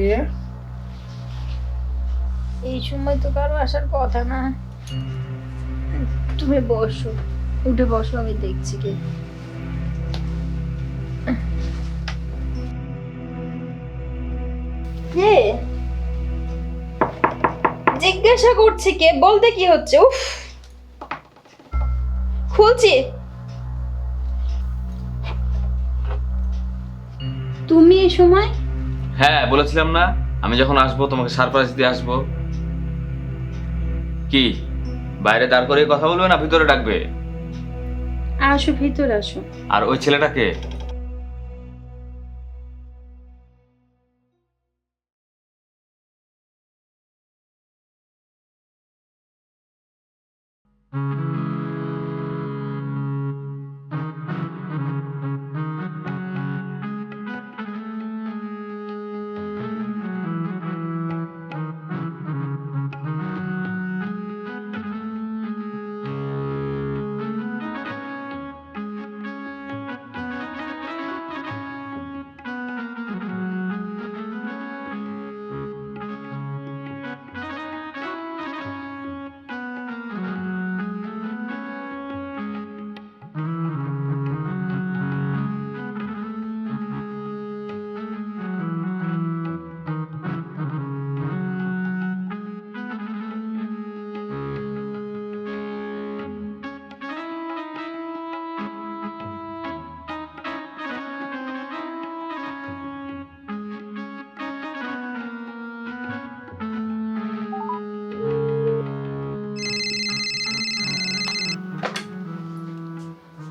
কে? এই সময় তো কারও আসার কথা না। তুমি বসো উঠে বসো আমি দেখছি কি। কে? জিজ্ঞাসা করছি কে? বলতে কি হচ্ছে? উফ। খুলছি। তুমি এই সময় হ্যাঁ বলেছিলাম না আমি যখন আসব তোমাকে সারপ্রাইজ দিয়ে আসব। কি? বাইরে দাঁড় করে কথা বলবে না ভিতরে ডাকবে? আসো ভিতরে আসো। আর ওই ছেলেটাকে?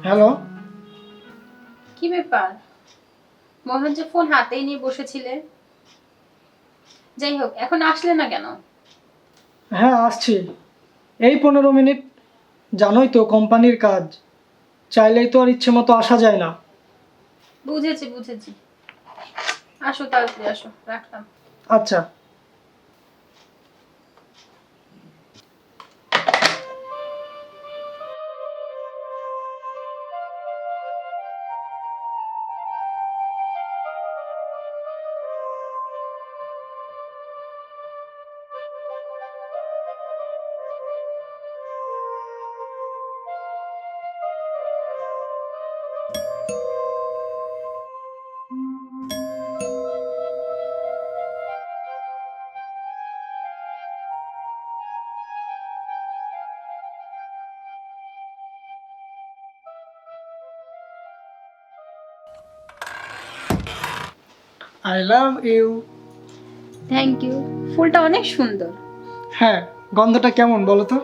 হ্যালো? কি ব্যাপার? মনে হচ্ছে ফোন হাতেই নিয়ে বসেছিলে। যাই হোক এখন আসলে না কেন? হ্যাঁ আসছি। এই পনেরো মিনিট জানোই তো কোম্পানির কাজ। চাইলেই তো আর ইচ্ছে মতো আসা যায় না। বুঝেছি বুঝেছি। আসো তাড়াতাড়ি আসো রাখলাম। আচ্ছা। I love you thank you ফুলটা অনেক সুন্দর। হ্যাঁ গন্ধটা কেমন বলো তো?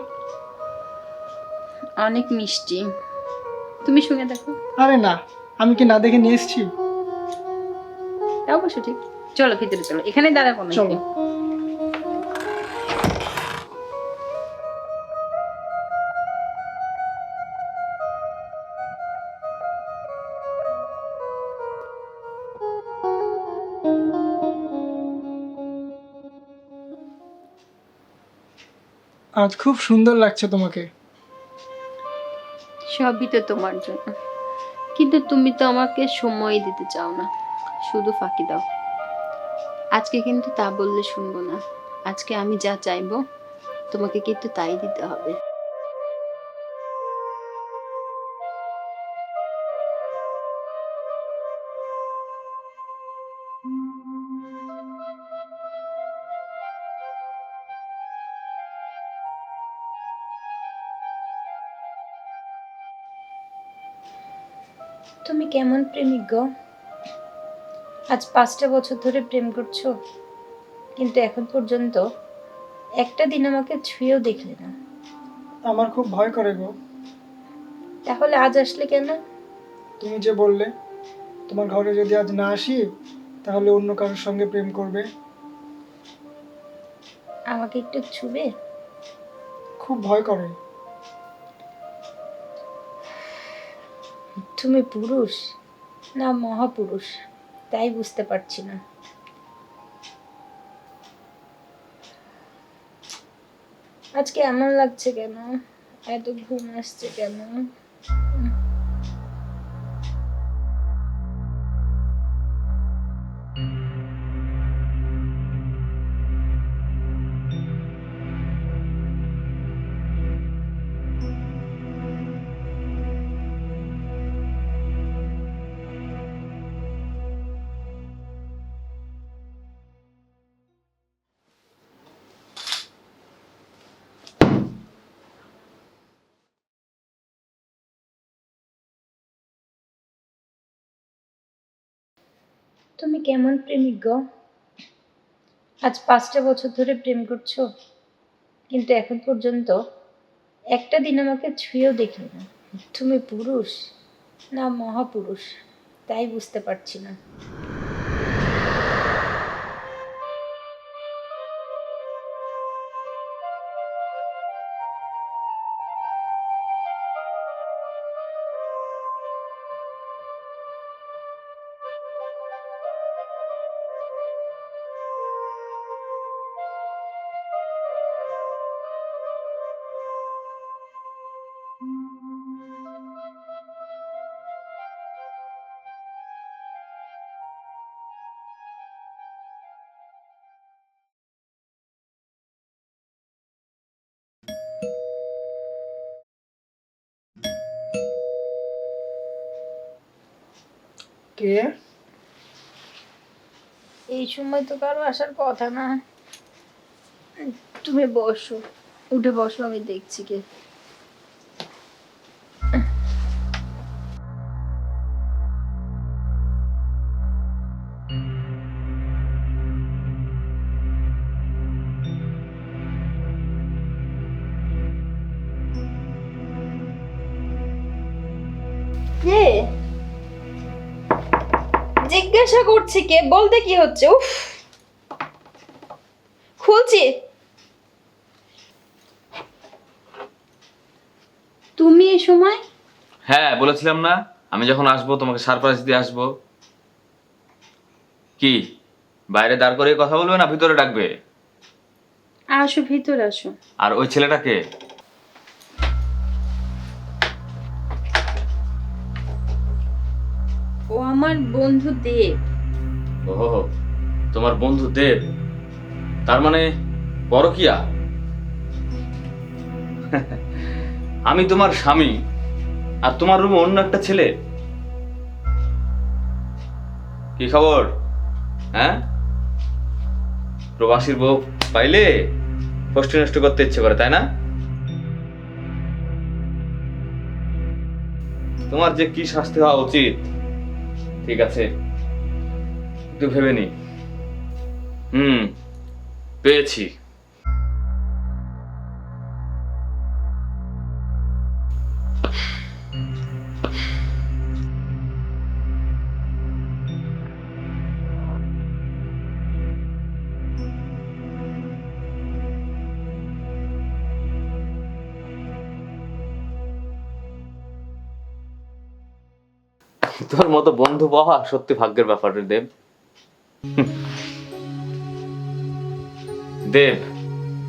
অনেক মিষ্টি। তুমি শুনে দেখো। আরে না আমি কি না দেখে নিয়ে এসেছি? অবশ্য ঠিক। চলো ভিতরে চলো। এখানে দাঁড়াবো না চলো। আজ খুব সুন্দর লাগছে তোমাকে। সবই তো তোমার জন্য। কিন্তু তুমি তো আমাকে সময় দিতে চাও না। শুধু ফাঁকি দাও। আজকে কিন্তু তা বললে শুনব না। আজকে আমি যা চাইব, তোমাকে কিন্তু তাই দিতে হবে। তুমি কেমন প্রেমিক গো? আজ পাঁচটা বছর ধরে প্রেম করছ কিন্তু এখন পর্যন্ত একটা দিন আমাকে ছুঁয়েও দেখলে না। আমার খুব ভয় করে গো। তাহলে আজ আসলে কেন? তুমি যে বললে তোমার ঘরে যদি আজ না আসি তাহলে অন্য কারোর সঙ্গে প্রেম করবে? আমাকে একটু ছুবে? খুব ভয় করে। তুমি পুরুষ না মহাপুরুষ? তাই বুঝতে পারছি না। আজকে এমন লাগছে কেন? এত ঘুম আসছে কেন? তুমি কেমন প্রেমিক গো? আজ পাঁচটা বছর ধরে প্রেম করছ, কিন্তু এখন পর্যন্ত একটা দিন আমাকে ছুঁয়েও দেখি না তুমি পুরুষ, না মহাপুরুষ, তাই বুঝতে পারছি না। কে? এই সময় তো কারও আসার কথা না। তুমি বসো উঠে বসো আমি দেখছি কে। কে? জিজ্ঞাসা করছি কে? বলতে কি হচ্ছে? উফ। খুলছি। তুমি এই সময়? হ্যাঁ বলেছিলাম না। আমি যখন আসব তোমাকে সারপ্রাইজ দিয়ে আসব। কি? বাইরে দাঁড় করে কথা বলবে না ভিতরে ডাকবে? আসো ভিতরে আসো। আর ওই ছেলেটাকে আমার বন্ধু দেব। তোমার বন্ধু দেব? তার মানে পরকিয়া? আমি তোমার স্বামী, আর তোমার রুমে অন্য একটা ছেলে। কি খবর? হ্যাঁ? প্রবাসীর বউ পাইলে কষ্ট নষ্ট করতে ইচ্ছে করে, তাই না? তোমার যে কি শাস্তি হওয়া উচিত? ঠিক আছে। একটু ভেবে নি। হুম পেয়েছি। তোর মতো বন্ধু পাওয়া সত্যি ভাগ্যের ব্যাপার রে দেব। দেব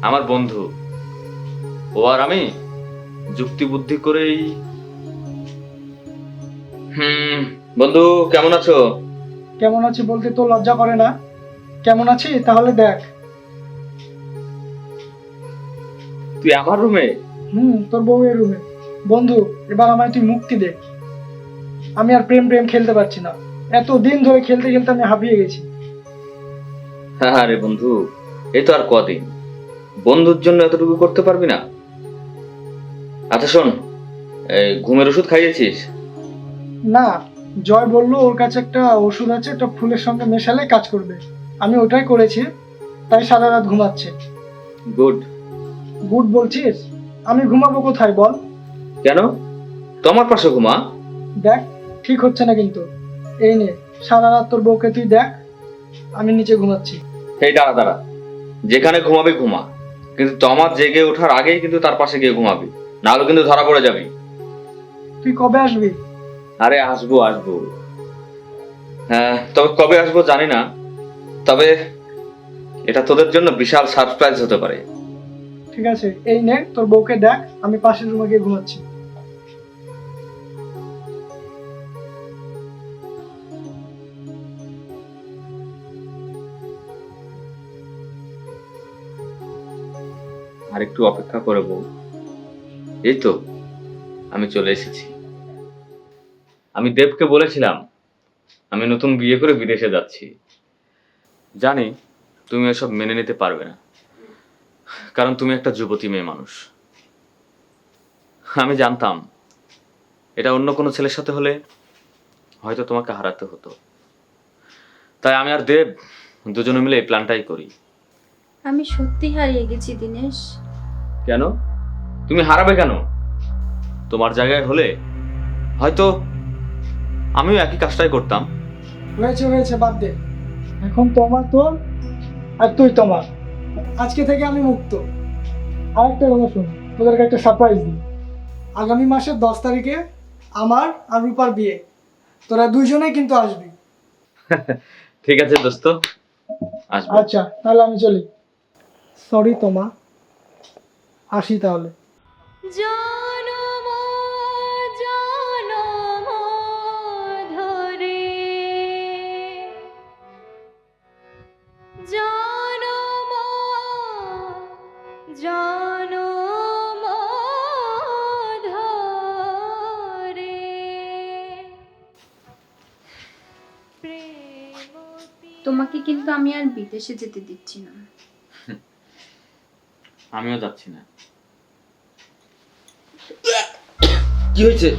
আমার বন্ধু ও আর আমি যুক্তি বুদ্ধি করেই হুম বন্ধু কেমন আছো? কেমন আছি বলতে তো লজ্জা করে না। কেমন আছি? তাহলে দেখ। তুই আমার রুমে হুম তোর বউয়ের রুমে বন্ধু এবার আমায় তুই মুক্তি দে। আমি আর প্রেম প্রেম খেলতে পারছি না। এত দিন ধরে খেলতে খেলতে আমি হাঁপিয়ে গেছি। হ্যাঁ রে বন্ধু এই তো আর কদিন। বন্ধুর জন্য এতটুকু করতে পারবি না? আচ্ছা শোন এই ঘুমের ওষুধ খাইয়েছিস? না জয় বলল ওর কাছে একটা ওষুধ আছে একটা ফুলের সঙ্গে মেশালে কাজ করবে। আমি ওটাই করেছি তাই সারা রাত ঘুমাচ্ছে। গুড। গুড বলছিস? আমি ঘুমাবো কোথায় বল? কেন? তোমার পাশে ঘুমা? দেখ ঠিক হচ্ছে না কিন্তু। এই নে সারা রাত তোর বউকে তুই দেখ আমি নিচে ঘুমাচ্ছি। এই দাঁড়া দাঁড়া। যেখানে ঘুমাবি ঘুমা। কিন্তু তোমার জেগে ওঠার আগেই কিন্তু তার পাশে গিয়ে ঘুমাবি। নাহলে কিন্তু ধরা পড়ে যাবি। তুই কবে আসবি? আরে আসব আসব। হ্যাঁ তবে কবে আসব জানি না। তবে এটা তোদের জন্য বিশাল সারপ্রাইজ হতে পারে। ঠিক আছে এই নে তোর বউকে দেখ আমি পাশের রুমে গিয়ে ঘুমাচ্ছি। আর একটু অপেক্ষা করে বউ। এই তো, আমি চলে এসেছি। আমি দেবকে বলেছিলাম, আমি নতুন বিয়ে করে বিদেশে যাচ্ছি। জানি তুমি এসব মেনে নিতে পারবে না, কারণ তুমি একটা যুবতী মেয়ে মানুষ। আমি জানতাম, এটা অন্য কোনো ছেলের সাথে হলে হয়তো তোমাকে হারাতে হতো। তাই আমি আর দেব দুজনে মিলে এই প্ল্যানটাই করি। আমি সত্যি হারিয়ে গেছি, দিনেশ। কেন? তুমি হারাবে কেন? তোমার জায়গায় হলে হয়তো আমিও একই কাজটাই করতাম। হয়েছে হয়েছে বাদ দে। এখন তোমার তোর আর তুই তোমার। আজকে থেকে আমি মুক্ত। আরেকটা কথা শুন তোদেরকে একটা সারপ্রাইজ দিই। আগামী মাসের দশ তারিখে আমার আর রূপার বিয়ে। তোরা দুইজনেই কিন্তু আসবি। ঠিক আছে দোস্ত আচ্ছা তাহলে আমি চলি। সরি তোমা। আসি তাহলে। জনম জনম ধরে। জনম জনম ধরে। তোমাকে কিন্তু আমি আর বিদেশে যেতে দিচ্ছি না। আমিও যাচ্ছি না কি হয়েছে